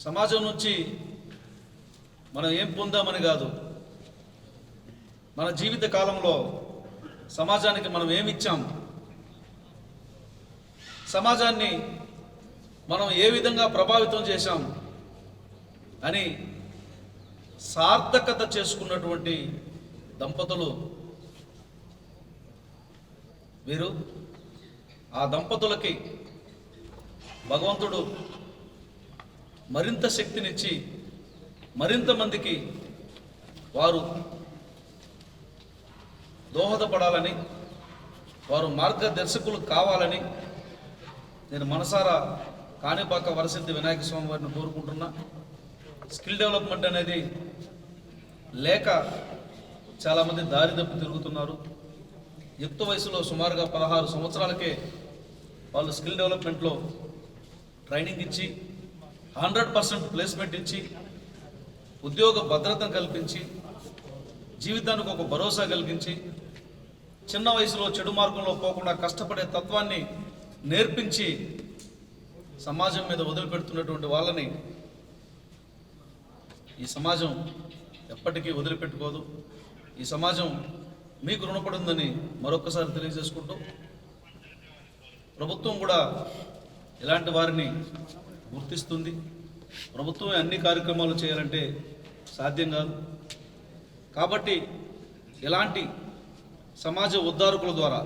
సమాజం నుంచి మనం ఏం పొందామని కాదు. మన జీవిత కాలంలో సమాజానికి మనం ఏమిచ్చాం సమాజాన్ని మనం ఏ విధంగా ప్రభావితం చేశాం? అని సార్థకత చేసుకున్నటువంటి దంపతులు వీరు. ఆ దంపతులకి భగవంతుడు మరింత శక్తినిచ్చి మరింత మందికి వారు దోహదపడాలని వారు మార్గదర్శకులు కావాలని నేను మనసారా కాణిపాక వరసిద్ధి వినాయక స్వామి వారిని కోరుకుంటున్నా. స్కిల్ డెవలప్మెంట్ అనేది లేక చాలామంది దారి తప్పి తిరుగుతున్నారు. యుక్త వయసులో సుమారుగా పదహారు సంవత్సరాలకే వాళ్ళు స్కిల్ డెవలప్మెంట్లో ట్రైనింగ్ ఇచ్చి హండ్రెడ్ పర్సెంట్ ప్లేస్మెంట్ ఇచ్చి ఉద్యోగ భద్రతను కల్పించి జీవితానికి ఒక భరోసా కలిగించి చిన్న వయసులో చెడు మార్గంలో పోకుండా కష్టపడే తత్వాన్ని నేర్పించి సమాజం మీద వదిలిపెడుతున్నటువంటి వాళ్ళని ఈ సమాజం ఎప్పటికీ వదిలిపెట్టుకోదు. ఈ సమాజం మీకు రుణపడిందని మరొకసారి తెలియజేసుకుంటూ ప్రభుత్వం కూడా ఇలాంటి వారిని గుర్తిస్తుంది. ప్రభుత్వమే అన్ని కార్యక్రమాలు చేయాలంటే సాధ్యం కాదు. కాబట్టి ఇలాంటి సమాజ ఉద్ధారకుల ద్వారా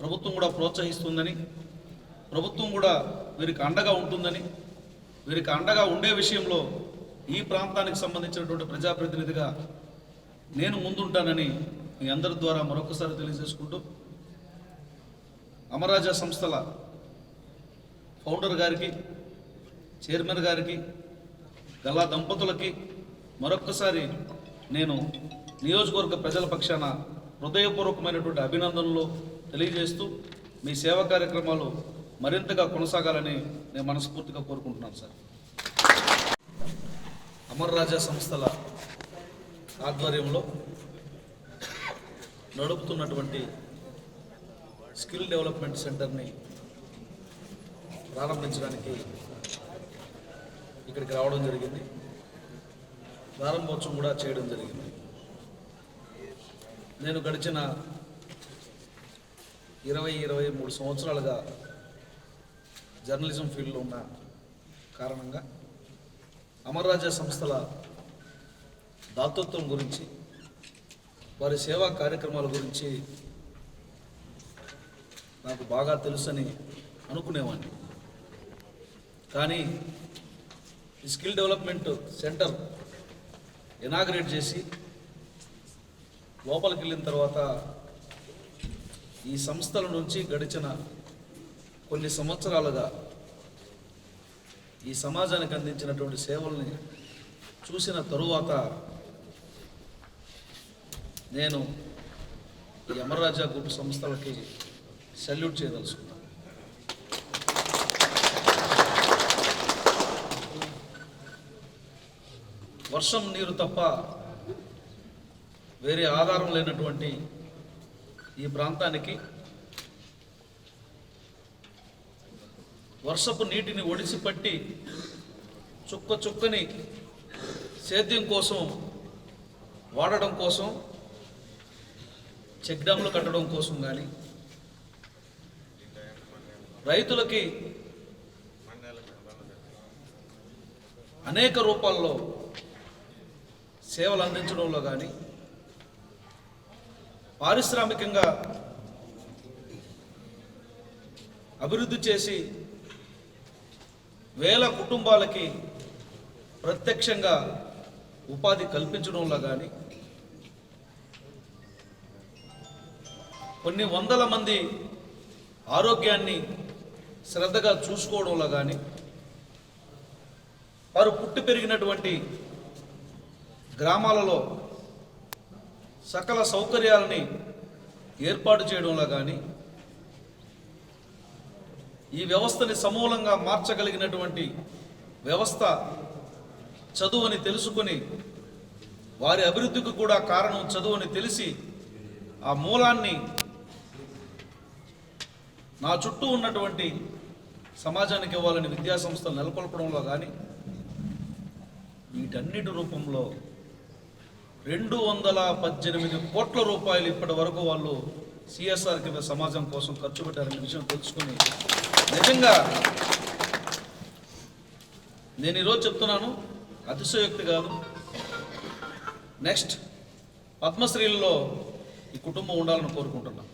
ప్రభుత్వం కూడా ప్రోత్సహిస్తుందని ప్రభుత్వం కూడా వీరికి అండగా ఉంటుందని వీరికి అండగా ఉండే విషయంలో ఈ ప్రాంతానికి సంబంధించినటువంటి ప్రజాప్రతినిధిగా నేను ముందుంటానని మీ అందరి ద్వారా మరొకసారి తెలియజేసుకుంటూ అమరాజా సంస్థల ఫౌండర్ గారికి చైర్మన్ గారికి గల్లా దంపతులకి మరొక్కసారి నేను నియోజకవర్గ ప్రజల పక్షాన హృదయపూర్వకమైనటువంటి అభినందనలు తెలియజేస్తూ మీ సేవా కార్యక్రమాలు మరింతగా కొనసాగాలని నేను మనస్ఫూర్తిగా కోరుకుంటున్నాను సార్. అమర్ రాజా సంస్థల ఆధ్వర్యంలో నడుపుతున్నటువంటి స్కిల్ డెవలప్మెంట్ సెంటర్ని ప్రారంభించడానికి ఇక్కడికి రావడం జరిగింది. ప్రారంభోత్సవం కూడా చేయడం జరిగింది. నేను గడిచిన ఇరవై ఇరవై మూడు సంవత్సరాలుగా జర్నలిజం ఫీల్డ్లో ఉన్న కారణంగా అమర్రాజా సంస్థల దాతృత్వం గురించి వారి సేవా కార్యక్రమాల గురించి నాకు బాగా తెలుసని అనుకునేవాడిని. కానీ స్కిల్ డెవలప్మెంట్ సెంటర్ ఇనాగ్రేట్ చేసి లోపలికి వెళ్ళిన తర్వాత ఈ సంస్థల నుంచి గడిచిన కొన్ని సంవత్సరాలుగా ఈ సమాజానికి అందించినటువంటి సేవల్ని చూసిన తరువాత నేను ఈ అమరరాజా గ్రూప్ సంస్థలకి సెల్యూట్ చేయదలుచుకున్నాను. వర్షం నీరు తప్ప వేరే ఆధారం లేనటువంటి ఈ ప్రాంతానికి వర్షపు నీటిని ఒడిసి పట్టి చుక్క చుక్కని సేద్యం కోసం వాడడం కోసం చెక్ డ్యామ్లు కట్టడం కోసం కానీ రైతులకి అనేక రూపాల్లో సేవలు అందించడంలో కానీ పారిశ్రామికంగా అభివృద్ధి చేసి వేల కుటుంబాలకి ప్రత్యక్షంగా ఉపాధి కల్పించడంలో కానీ కొన్ని వందల మంది ఆరోగ్యాన్ని శ్రద్ధగా చూసుకోవడంలో కానీ వారు పుట్టి పెరిగినటువంటి గ్రామాలలో సకల సౌకర్యాలని ఏర్పాటు చేయడంలో కానీ ఈ వ్యవస్థని సమూలంగా మార్చగలిగినటువంటి వ్యవస్థ చదువుని తెలుసుకొని వారి అభివృద్ధికి కూడా కారణం చదువుని తెలిసి ఆ మూలాన్ని నా చుట్టూ ఉన్నటువంటి సమాజానికి ఇవ్వాలని విద్యాసంస్థలు నెలకొల్పడంలో కానీ వీటన్నిటి రూపంలో రెండు వందల పద్దెనిమిది కోట్ల రూపాయలు ఇప్పటి వరకు వాళ్ళు సిఎస్ఆర్ కింద సమాజం కోసం ఖర్చు పెట్టారనే విషయం తెలుసుకుని నిజంగా నేను ఈరోజు చెప్తున్నాను అతిశయోక్తి కాదు. నెక్స్ట్ పద్మశ్రీలలో ఈ కుటుంబం ఉండాలని కోరుకుంటున్నాను.